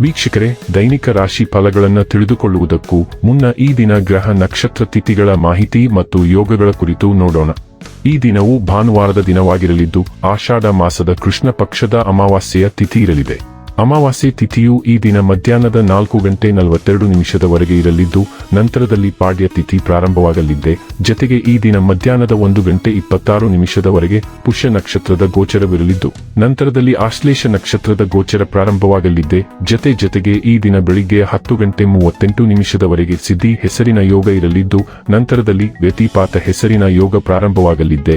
ವೀಕ್ಷಕರೇ, ದೈನಿಕ ರಾಶಿ ಫಲಗಳನ್ನು ತಿಳಿದುಕೊಳ್ಳುವುದಕ್ಕೂ ಮುನ್ನ ಈ ದಿನ ಗ್ರಹ ನಕ್ಷತ್ರ ತಿಥಿಗಳ ಮಾಹಿತಿ ಮತ್ತು ಯೋಗಗಳ ಕುರಿತು ನೋಡೋಣ. ಈ ದಿನವು ಭಾನುವಾರದ ದಿನವಾಗಿರಲಿದ್ದು, ಆಷಾಢ ಮಾಸದ ಕೃಷ್ಣ ಪಕ್ಷದ ಅಮಾವಾಸ್ಯೆಯ ತಿಥಿ ಇರಲಿದೆ. ಅಮಾವಾಸ್ಯೆ ತಿಥಿಯು ಈ ದಿನ ಮಧ್ಯಾಹ್ನದ ನಾಲ್ಕು ಗಂಟೆ ನಲವತ್ತೆರಡು ನಿಮಿಷದವರೆಗೆ ಇರಲಿದ್ದು, ನಂತರದಲ್ಲಿ ಪಾಡ್ಯ ತಿಥಿ ಪ್ರಾರಂಭವಾಗಲಿದ್ದೆ. ಜತೆಗೆ ಈ ದಿನ ಮಧ್ಯಾಹ್ನದ ಒಂದು ಗಂಟೆ ಇಪ್ಪತ್ತಾರು ನಿಮಿಷದವರೆಗೆ ಪುಷ್ಯ ನಕ್ಷತ್ರದ ಗೋಚರವಿರಲಿದ್ದು, ನಂತರದಲ್ಲಿ ಆಶ್ಲೇಷ ನಕ್ಷತ್ರದ ಗೋಚರ ಪ್ರಾರಂಭವಾಗಲಿದ್ದೆ. ಜತೆ ಜತೆಗೆ ಈ ದಿನ ಬೆಳಿಗ್ಗೆ ಹತ್ತು ಗಂಟೆ ಮೂವತ್ತೆಂಟು ನಿಮಿಷದವರೆಗೆ ಸಿದ್ಧಿ ಹೆಸರಿನ ಯೋಗ ಇರಲಿದ್ದು, ನಂತರದಲ್ಲಿ ವ್ಯತಿಪಾತ ಹೆಸರಿನ ಯೋಗ ಪ್ರಾರಂಭವಾಗಲಿದ್ದೆ.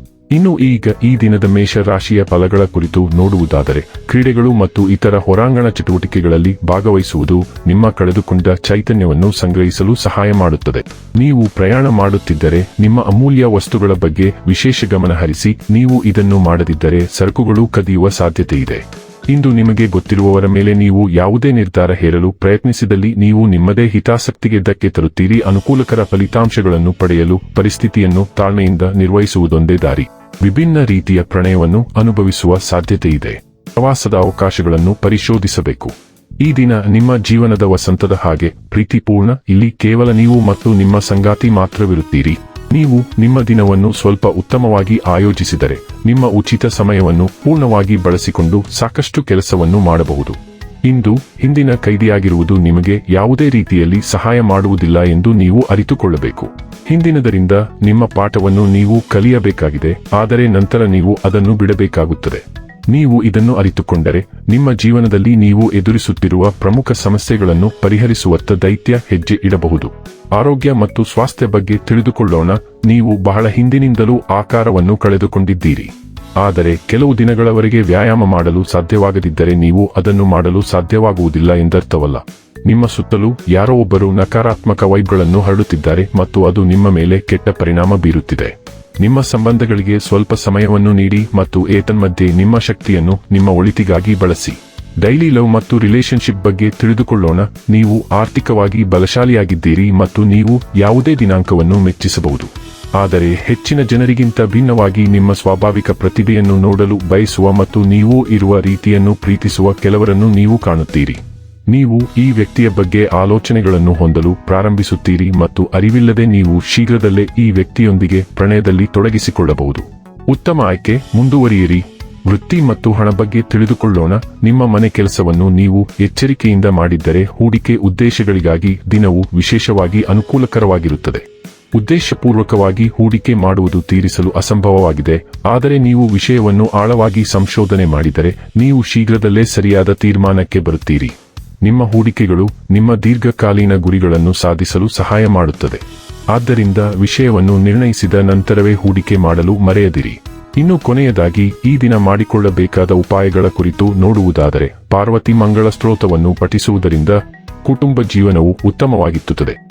ಇನ್ನು ಈಗ ಈ ದಿನದ ಮೇಷ ರಾಶಿಯ ಫಲಗಳ ಕುರಿತು ನೋಡುವುದಾದರೆ, ಕ್ರೀಡೆಗಳು ಮತ್ತು ಇತರ ಹೊರಾಂಗಣ ಚಟುವಟಿಕೆಗಳಲ್ಲಿ ಭಾಗವಹಿಸುವುದು ನಿಮ್ಮ ಕಳೆದುಕೊಂಡ ಚೈತನ್ಯವನ್ನು ಸಂಗ್ರಹಿಸಲು ಸಹಾಯ ಮಾಡುತ್ತದೆ. ನೀವು ಪ್ರಯಾಣ ಮಾಡುತ್ತಿದ್ದರೆ, ನಿಮ್ಮ ಅಮೂಲ್ಯ ವಸ್ತುಗಳ ಬಗ್ಗೆ ವಿಶೇಷ ಗಮನ ಹರಿಸಿ, ನೀವು ಇದನ್ನು ಮಾಡದಿದ್ದರೆ ಸರಕುಗಳು ಕದಿಯುವ ಸಾಧ್ಯತೆ ಇದೆ. ಇಂದು ನಿಮಗೆ ಗೊತ್ತಿರುವವರ ಮೇಲೆ ನೀವು ಯಾವುದೇ ನಿರ್ಧಾರ ಹೇರಲು ಪ್ರಯತ್ನಿಸಿದಲ್ಲಿ ನೀವು ನಿಮ್ಮದೇ ಹಿತಾಸಕ್ತಿಗೆ ಧಕ್ಕೆ ತರುತ್ತೀರಿ. ಅನುಕೂಲಕರ ಫಲಿತಾಂಶಗಳನ್ನು ಪಡೆಯಲು ಪರಿಸ್ಥಿತಿಯನ್ನು ತಾಳ್ಮೆಯಿಂದ ನಿರ್ವಹಿಸುವುದೊಂದೇ ದಾರಿ. ವಿಭಿನ್ನ ರೀತಿಯ ಪ್ರಣಯವನ್ನು ಅನುಭವಿಸುವ ಸಾಧ್ಯತೆ ಇದೆ. ಪ್ರವಾಸದ ಅವಕಾಶಗಳನ್ನು ಪರಿಶೋಧಿಸಬೇಕು. ಈ ದಿನ ನಿಮ್ಮ ಜೀವನದ ವಸಂತದ ಹಾಗೆ ಪ್ರೀತಿಪೂರ್ಣ, ಇಲ್ಲಿ ಕೇವಲ ನೀವು ಮತ್ತು ನಿಮ್ಮ ಸಂಗಾತಿ ಮಾತ್ರವಿರುತ್ತೀರಿ. ನೀವು ನಿಮ್ಮ ದಿನವನ್ನು ಸ್ವಲ್ಪ ಉತ್ತಮವಾಗಿ ಆಯೋಜಿಸಿದರೆ ನಿಮ್ಮ ಉಚಿತ ಸಮಯವನ್ನು ಪೂರ್ಣವಾಗಿ ಬಳಸಿಕೊಂಡು ಸಾಕಷ್ಟು ಕೆಲಸವನ್ನು ಮಾಡಬಹುದು. ಇಂದು ಹಿಂದಿನ ಕೈದಿಯಾಗಿರುವುದು ನಿಮಗೆ ಯಾವುದೇ ರೀತಿಯಲ್ಲಿ ಸಹಾಯ ಮಾಡುವುದಿಲ್ಲ ಎಂದು ನೀವು ಅರಿತುಕೊಳ್ಳಬೇಕು. ಹಿಂದಿನದರಿಂದ ನಿಮ್ಮ ಪಾಠವನ್ನು ನೀವು ಕಲಿಯಬೇಕಾಗಿದೆ, ಆದರೆ ನಂತರ ನೀವು ಅದನ್ನು ಬಿಡಬೇಕಾಗುತ್ತದೆ. ನೀವು ಇದನ್ನು ಅರಿತುಕೊಂಡರೆ ನಿಮ್ಮ ಜೀವನದಲ್ಲಿ ನೀವು ಎದುರಿಸುತ್ತಿರುವ ಪ್ರಮುಖ ಸಮಸ್ಯೆಗಳನ್ನು ಪರಿಹರಿಸುವತ್ತ ದೈತ್ಯ ಹೆಜ್ಜೆ ಇಡಬಹುದು. ಆರೋಗ್ಯ ಮತ್ತು ಸ್ವಾಸ್ಥ್ಯ ಬಗ್ಗೆ ತಿಳಿದುಕೊಳ್ಳೋಣ, ನೀವು ಬಹಳ ಹಿಂದಿನಿಂದಲೂ ಆಕಾರವನ್ನು ಕಳೆದುಕೊಂಡಿದ್ದೀರಿ. ಆದರೆ ಕೆಲವು ದಿನಗಳವರೆಗೆ ವ್ಯಾಯಾಮ ಮಾಡಲು ಸಾಧ್ಯವಾಗದಿದ್ದರೆ ನೀವು ಅದನ್ನು ಮಾಡಲು ಸಾಧ್ಯವಾಗುವುದಿಲ್ಲ ಎಂದರ್ಥವಲ್ಲ. ನಿಮ್ಮ ಸುತ್ತಲೂ ಯಾರೋ ಒಬ್ಬರು ನಕಾರಾತ್ಮಕ ವೈಬ್ಗಳನ್ನು ಹರಡುತ್ತಿದ್ದಾರೆ ಮತ್ತು ಅದು ನಿಮ್ಮ ಮೇಲೆ ಕೆಟ್ಟ ಪರಿಣಾಮ ಬೀರುತ್ತಿದೆ. ನಿಮ್ಮ ಸಂಬಂಧಗಳಿಗೆ ಸ್ವಲ್ಪ ಸಮಯವನ್ನು ನೀಡಿ ಮತ್ತು ಏತನ್ಮಧ್ಯೆ ನಿಮ್ಮ ಶಕ್ತಿಯನ್ನು ನಿಮ್ಮ ಒಳಿತಿಗಾಗಿ ಬಳಸಿ. ಡೈಲಿ ಲವ್ ಮತ್ತು ರಿಲೇಶನ್ಶಿಪ್ ಬಗ್ಗೆ ತಿಳಿದುಕೊಳ್ಳೋಣ. ನೀವು ಆರ್ಥಿಕವಾಗಿ ಬಲಶಾಲಿಯಾಗಿದ್ದೀರಿ ಮತ್ತು ನೀವು ಯಾವುದೇ ದಿನಾಂಕವನ್ನು ಮೆಚ್ಚಿಸಬಹುದು. ಆದರೆ ಹೆಚ್ಚಿನ ಜನರಿಗಿಂತ ಭಿನ್ನವಾಗಿ ನಿಮ್ಮ ಸ್ವಾಭಾವಿಕ ಪ್ರತಿಭೆಯನ್ನು ನೋಡಲು ಬಯಸುವ ಮತ್ತು ನೀವು ಇರುವ ರೀತಿಯನ್ನು ಪ್ರೀತಿಸುವ ಕೆಲವರನ್ನು ನೀವು ಕಾಣುತ್ತೀರಿ. ನೀವು ಈ ವ್ಯಕ್ತಿಯ ಬಗ್ಗೆ ಆಲೋಚನೆಗಳನ್ನು ಹೊಂದಲು ಪ್ರಾರಂಭಿಸುತ್ತೀರಿ ಮತ್ತು ಅರಿವಿಲ್ಲದೆ ನೀವು ಶೀಘ್ರದಲ್ಲೇ ಈ ವ್ಯಕ್ತಿಯೊಂದಿಗೆ ಪ್ರಣಯದಲ್ಲಿ ತೊಡಗಿಸಿಕೊಳ್ಳಬಹುದು. ಉತ್ತಮ ಆಯ್ಕೆ, ಮುಂದುವರಿಯಿರಿ. ವೃತ್ತಿ ಮತ್ತು ಹಣ ಬಗ್ಗೆ ತಿಳಿದುಕೊಳ್ಳೋಣ. ನಿಮ್ಮ ಮನೆ ಕೆಲಸವನ್ನು ನೀವು ಎಚ್ಚರಿಕೆಯಿಂದ ಮಾಡಿದ್ದರೆ ಹೂಡಿಕೆ ಉದ್ದೇಶಗಳಿಗಾಗಿ ದಿನವು ವಿಶೇಷವಾಗಿ ಅನುಕೂಲಕರವಾಗಿರುತ್ತದೆ. ಉದ್ದೇಶಪೂರ್ವಕವಾಗಿ ಹೂಡಿಕೆ ಮಾಡುವುದು ತೀರಿಸಲು ಅಸಂಭವವಾಗಿದೆ. ಆದರೆ ನೀವು ವಿಷಯವನ್ನು ಆಳವಾಗಿ ಸಂಶೋಧನೆ ಮಾಡಿದರೆ ನೀವು ಶೀಘ್ರದಲ್ಲೇ ಸರಿಯಾದ ತೀರ್ಮಾನಕ್ಕೆ ಬರುತ್ತೀರಿ. ನಿಮ್ಮ ಹೂಡಿಕೆಗಳು ನಿಮ್ಮ ದೀರ್ಘಕಾಲೀನ ಗುರಿಗಳನ್ನು ಸಾಧಿಸಲು ಸಹಾಯ ಮಾಡುತ್ತದೆ. ಆದ್ದರಿಂದ ವಿಷಯವನ್ನು ನಿರ್ಣಯಿಸಿದ ನಂತರವೇ ಹೂಡಿಕೆ ಮಾಡಲು ಮರೆಯದಿರಿ. ಇನ್ನು ಕೊನೆಯದಾಗಿ, ಈ ದಿನ ಮಾಡಿಕೊಳ್ಳಬೇಕಾದ ಉಪಾಯಗಳ ಕುರಿತು ನೋಡುವುದಾದರೆ, ಪಾರ್ವತಿ ಮಂಗಳ ಸ್ತೋತ್ರವನ್ನು ಪಠಿಸುವುದರಿಂದ ಕುಟುಂಬ ಜೀವನವು ಉತ್ತಮವಾಗಿರುತ್ತದೆ